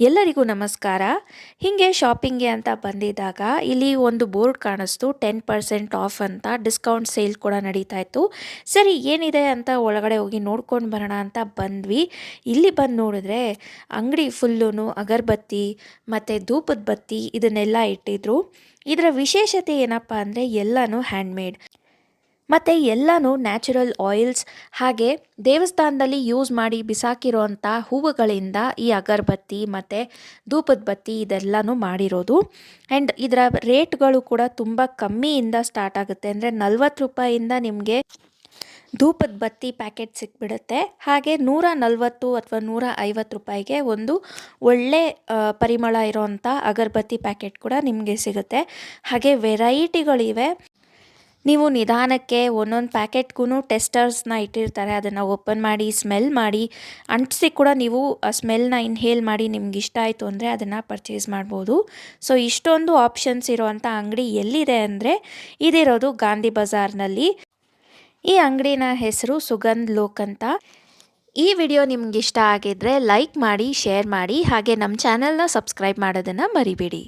ಎಲ್ಲರಿಗೂ ನಮಸ್ಕಾರ. ಹೀಗೆ ಶಾಪಿಂಗ್ಗೆ ಅಂತ ಬಂದಿದ್ದಾಗ ಇಲ್ಲಿ ಒಂದು ಬೋರ್ಡ್ ಕಾಣಿಸ್ತು ಟೆನ್ ಪರ್ಸೆಂಟ್ ಆಫ್ ಅಂತ ಡಿಸ್ಕೌಂಟ್ ಸೇಲ್ ಕೂಡ ನಡೀತಾ ಇತ್ತು. ಸರಿ, ಏನಿದೆ ಅಂತ ಒಳಗಡೆ ಹೋಗಿ ನೋಡ್ಕೊಂಡು ಬರೋಣ ಅಂತ ಬಂದ್ವಿ. ಇಲ್ಲಿ ಬಂದು ನೋಡಿದ್ರೆ ಅಂಗಡಿ ಫುಲ್ಲೂ ಅಗರಬತ್ತಿ ಮತ್ತು ಧೂಪದ ಬತ್ತಿ ಇದನ್ನೆಲ್ಲ ಇಟ್ಟಿದ್ರು. ಇದರ ವಿಶೇಷತೆ ಏನಪ್ಪ ಅಂದರೆ ಎಲ್ಲನೂ ಹ್ಯಾಂಡ್ಮೇಡ್ ಮತ್ತು ಎಲ್ಲನೂ ನ್ಯಾಚುರಲ್ ಆಯಿಲ್ಸ್. ಹಾಗೆ ದೇವಸ್ಥಾನದಲ್ಲಿ ಯೂಸ್ ಮಾಡಿ ಬಿಸಾಕಿರೋಂಥ ಹೂವುಗಳಿಂದ ಈ ಅಗರಬತ್ತಿ ಮತ್ತು ಧೂಪದ ಬತ್ತಿ ಇದೆಲ್ಲನೂ ಮಾಡಿರೋದು. ಆ್ಯಂಡ್ ಇದರ ರೇಟ್ಗಳು ಕೂಡ ತುಂಬ ಕಮ್ಮಿಯಿಂದ ಸ್ಟಾರ್ಟ್ ಆಗುತ್ತೆ. ಅಂದರೆ ನಲ್ವತ್ತು ರೂಪಾಯಿಂದ ನಿಮಗೆ ಧೂಪದ ಬತ್ತಿ ಪ್ಯಾಕೆಟ್ ಸಿಕ್ಬಿಡುತ್ತೆ. ಹಾಗೆ ನೂರ ನಲ್ವತ್ತು ಅಥವಾ ನೂರ ಐವತ್ತು ರೂಪಾಯಿಗೆ ಒಂದು ಒಳ್ಳೆ ಪರಿಮಳ ಇರೋವಂಥ ಅಗರಬತ್ತಿ ಪ್ಯಾಕೆಟ್ ಕೂಡ ನಿಮಗೆ ಸಿಗುತ್ತೆ. ಹಾಗೆ ವೆರೈಟಿಗಳಿವೆ. ನೀವು ನಿಧಾನಕ್ಕೆ ಒಂದೊಂದು ಪ್ಯಾಕೆಟ್ಗೂ ಟೆಸ್ಟರ್ಸ್ನ ಇಟ್ಟಿರ್ತಾರೆ, ಅದನ್ನು ಓಪನ್ ಮಾಡಿ, ಸ್ಮೆಲ್ ಮಾಡಿ. ಅಂಟಿಸಿ ಕೂಡ ನೀವು ಆ ಸ್ಮೆಲ್ನ ಇನ್ಹೇಲ್ ಮಾಡಿ ನಿಮ್ಗೆ ಇಷ್ಟ ಆಯಿತು ಅಂದರೆ ಅದನ್ನು ಪರ್ಚೇಸ್ ಮಾಡ್ಬೋದು. ಸೊ, ಇಷ್ಟೊಂದು ಆಪ್ಷನ್ಸ್ ಇರೋವಂಥ ಅಂಗಡಿ ಎಲ್ಲಿದೆ ಅಂದರೆ ಇದಿರೋದು ಗಾಂಧಿ ಬಜಾರ್ನಲ್ಲಿ. ಈ ಅಂಗಡಿನ ಹೆಸರು ಸುಗಂಧ್ ಲೋಕ್ ಅಂತ. ಈ ವಿಡಿಯೋ ನಿಮ್ಗೆ ಇಷ್ಟ ಆಗಿದ್ರೆ ಲೈಕ್ ಮಾಡಿ, ಶೇರ್ ಮಾಡಿ, ಹಾಗೆ ನಮ್ಮ ಚಾನಲ್ನ ಸಬ್ಸ್ಕ್ರೈಬ್ ಮಾಡೋದನ್ನು ಮರಿಬೇಡಿ.